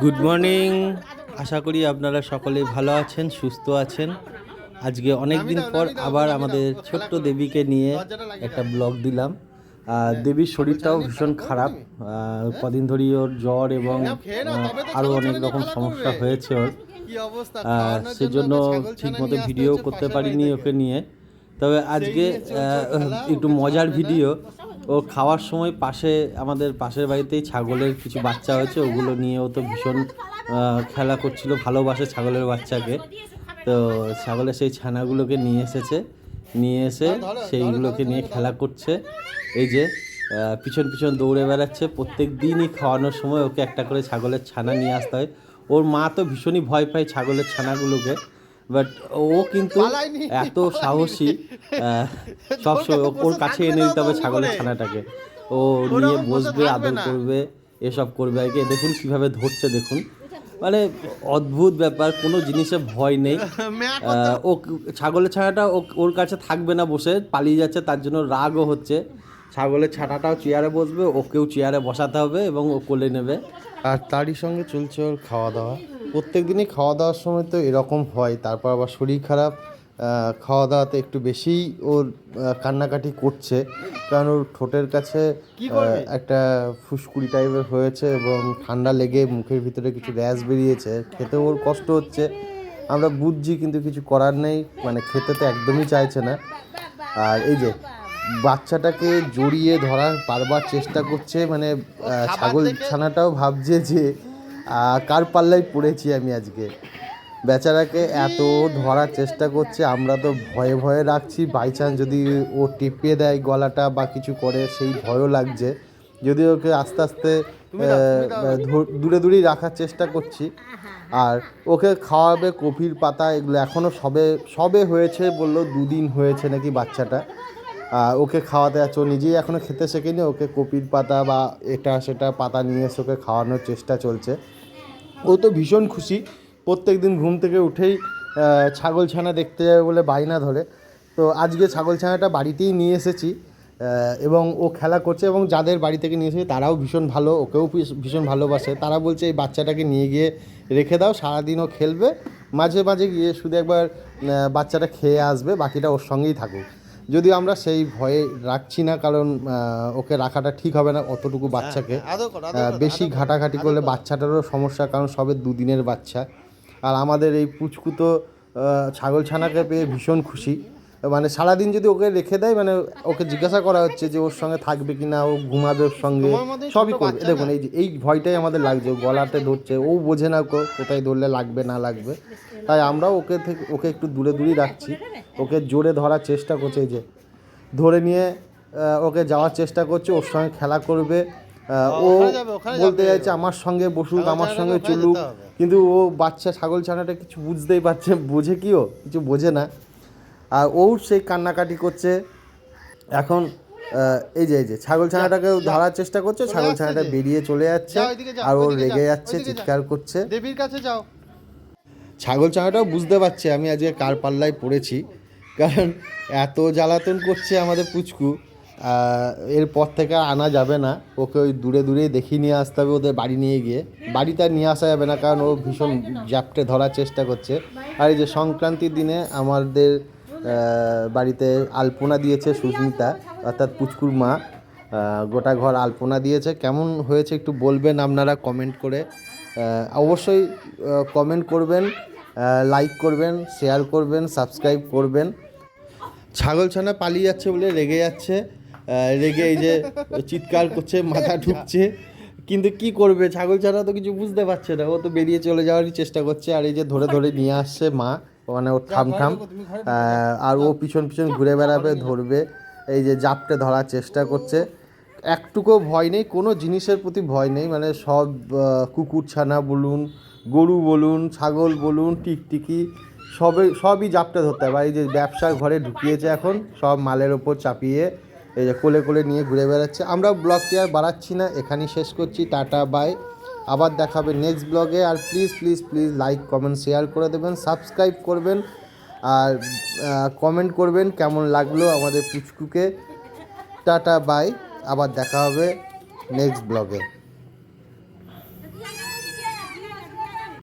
Good morning আশা করি আপনারা সকলেই ভালো আছেন, সুস্থ আছেন। আজকে অনেক দিন পর আবার আমাদের ছোট্ট দেবীকে নিয়ে একটা ব্লগ দিলাম। দেবীর শরীরটাও ভীষণ খারাপ। কদিন ধরেই ওর জ্বর এবং আরও অনেক রকম সমস্যা হয়েছে ওর। সেজন্য ঠিকমতো ভিডিও করতে পারিনি ওকে নিয়ে। তবে আজকে একটু মজার ভিডিও। ও খাওয়ার সময় পাশে, আমাদের পাশের বাড়িতেই ছাগলের কিছু বাচ্চা হয়েছে, ওগুলো নিয়ে ও তো ভীষণ খেলা করছিল, ভালোবাসে ছাগলের বাচ্চাকে। তো ছাগলের সেই ছানাগুলোকে নিয়ে এসেছে, নিয়ে এসে সেইগুলোকে নিয়ে খেলা করছে। এই যে পিছন পিছন দৌড়ে বেড়াচ্ছে, প্রত্যেক দিনই খাওয়ানোর সময় ওকে একটা করে ছাগলের ছানা নিয়ে আসতে হয়। ওর মা তো ভীষণই ভয় পায় ছাগলের ছানাগুলোকে। বাট ও কিন্তু এত সাহসী সবসময় ও- ওর কাছে এনে দিতে হবে ছাগলের ছানাটাকে। ও নিয়ে বসবে আদর করবে এসব করবে। আর কি দেখুন কীভাবে ধরছে দেখুন। মানে অদ্ভুত ব্যাপার কোনো জিনিসে ভয় নেই। ও ছাগলের ছানাটা ওর কাছে থাকবে না বসে পালিয়ে যাচ্ছে তার জন্য রাগও হচ্ছে। ছাগলের ছানাটাও চেয়ারে বসবে ওকেও চেয়ারে বসাতে হবে এবং ও কোলে নেবে। আর তারই সঙ্গে চলছে ওর খাওয়া দাওয়া প্রত্যেক দিনই খাওয়া দাওয়ার সময় তো এরকম হয় তারপর আবার শরীর খারাপ খাওয়া দাওয়াতে একটু বেশিই ওর কান্নাকাটি করছে। কারণ ওর ঠোঁটের কাছে একটা ফুসকুড়ি টাইপের হয়েছে এবং ঠান্ডা লেগে মুখের ভিতরে কিছু র্যাশ বেরিয়েছে। খেতে ওর কষ্ট হচ্ছে। আমরা বুঝছি কিন্তু কিছু করার নেই মানে খেতে তো একদমই চাইছে না। আর এই যে বাচ্চাটাকে জড়িয়ে ধরার বারবার চেষ্টা করছে মানে ছাগল ছানাটাও ভাবছে যে কার পাল্লায় পড়েছি আমি আজকে? বেচারাকে এত ধরার চেষ্টা করছে আমরা তো ভয়ে ভয়ে রাখছি। বাই চান্স যদি ও টিপিয়ে দেয় গলাটা বা কিছু করে সেই ভয়ও লাগছে। যদি ওকে আস্তে আস্তে দূরে দূরেই রাখার চেষ্টা করছি। আর ওকে খাওয়াবে কফির পাতা এগুলো এখনও সবে সবে হয়েছে বলল দুদিন হয়েছে নাকি বাচ্চাটা। ওকে খাওয়াতে যাচ্ছে ও নিজেই এখনও খেতে শেখেনি, ওকে কপির পাতা বা এটা সেটা পাতা নিয়ে এসে ওকে খাওয়ানোর চেষ্টা চলছে। ও তো ভীষণ খুশি, প্রত্যেক দিন ঘুম থেকে উঠেই ছাগল ছানা দেখতে যাবে বলে বায়না ধরে। তো আজকে ছাগল ছানাটা বাড়িতেই নিয়ে এসেছি এবং ও খেলা করছে এবং যাদের বাড়ি থেকে নিয়ে এসেছি তারাও ভীষণ ভালো, ওকেও ভীষণ ভালোবাসে। তারা বলছে, এই বাচ্চাটাকে নিয়ে গিয়ে রেখে দাও, সারাদিন ও খেলবে, মাঝে মাঝে গিয়ে শুধু একবার বাচ্চাটা খেয়ে আসবে, বাকিটা ওর সঙ্গেই থাকুক। যদিও আমরা সেই ভয়ে রাখছি না কারণ ওকে রাখাটা ঠিক হবে না অতটুকু বাচ্চাকে। আদর করো, আহ, বেশি ঘাটাঘাটি করলে বাচ্চাটারও সমস্যা কারণ সবে দুদিনের বাচ্চা। আর আমাদের এই পুচকু তো ছাগল ছানাকে পেয়ে ভীষণ খুশি। মানে সারাদিন যদি ওকে রেখে দেয় মানে ওকে জিজ্ঞাসা করা হচ্ছে যে ওর সঙ্গে থাকবে কি না ও ঘুমাবে ওর সঙ্গে সবই করবে। দেখুন এই যে এই ভয়টাই আমাদের লাগছে গলাতে ধরছে ও বোঝে না কোথায় ধরলে লাগবে না লাগবে। তাই আমরাও ওকে থেকে ওকে একটু দূরে দূরেই রাখছি। ওকে জোরে ধরার চেষ্টা করছে এই যে ধরে নিয়ে ওকে যাওয়ার চেষ্টা করছে ওর সঙ্গে খেলা করবে। ও বলতে চাইছে আমার সঙ্গে বসুক আমার সঙ্গে চলুক। কিন্তু ও বাচ্চা ছাগল ছানাটা কিছু বুঝতেই পারছে বোঝে কি ও? কিছু বোঝে না। আর ও সেই কান্নাকাটি করছে। এখন এই যে এই যে ছাগল ছানাটাকে ধরার চেষ্টা করছে ছাগল ছানাটা বেরিয়ে চলে যাচ্ছে আর ও রেগে যাচ্ছে চিৎকার করছে। দেবীর কাছে যাও। ছাগল ছানাটাও বুঝতে পারছে আমি আজকে কার পাল্লায় পড়েছি। কারণ এত জ্বালাতন করছে আমাদের পুচকু এরপর থেকে আনা যাবে না। ওকে ওই দূরে দূরে দেখিয়ে নিয়ে আসতে হবে ওদের বাড়ি নিয়ে গিয়ে। বাড়িতে আর নিয়ে আসা যাবে না কারণ ও ভীষণ জ্যাপটে ধরার চেষ্টা করছে। আর এই যে সংক্রান্তির দিনে আমাদের বাড়িতে আলপনা দিয়েছে সুস্মিতা, অর্থাৎ পুচকুর মা। গোটা ঘর আলপনা দিয়েছে। কেমন হয়েছে একটু বলবেন আপনারা কমেন্ট করে। অবশ্যই কমেন্ট করবেন লাইক করবেন, শেয়ার করবেন, সাবস্ক্রাইব করবেন। ছাগল ছানা পালিয়ে যাচ্ছে বলে রেগে যাচ্ছে। রেগে এই যে চিৎকার করছে, মাথা ঢুকছে। কিন্তু কি করবে? ছাগল ছানা তো কিছু বুঝতে পারছে না। ও তো বেরিয়ে চলে যাওয়ারই চেষ্টা করছে। আর এই যে ধরে ধরে নিয়ে আসছে মা। মানে ওর ঠাম ঠাম আর ও পিছন পিছন ঘুরে বেড়াবে ধরবে এই যে জাপটে ধরার চেষ্টা করছে। একটুকু ভয় নেই কোনো জিনিসের প্রতি ভয় নেই মানে সব কুকুর ছানা বলুন গরু বলুন ছাগল বলুন টিকটিকি সবে সবই জাপটে ধরতে হবে। এই যে ব্যবসার ঘরে ঢুকিয়েছে এখন সব মালের ওপর চাপিয়ে এই যে কোলে কোলে নিয়ে ঘুরে বেড়াচ্ছে। আমরা ব্লগটি আর বাড়াচ্ছি না এখানেই শেষ করছি টাটা বাই আবার দেখাবে নেক্সট ব্লগে আর please please please like comment share করে দেবেন সাবস্ক্রাইব করবেন আর কমেন্ট করবেন কেমন লাগল আমাদের পুচকুকে। টাটা বাই আবার দেখা হবে নেক্সট ব্লগে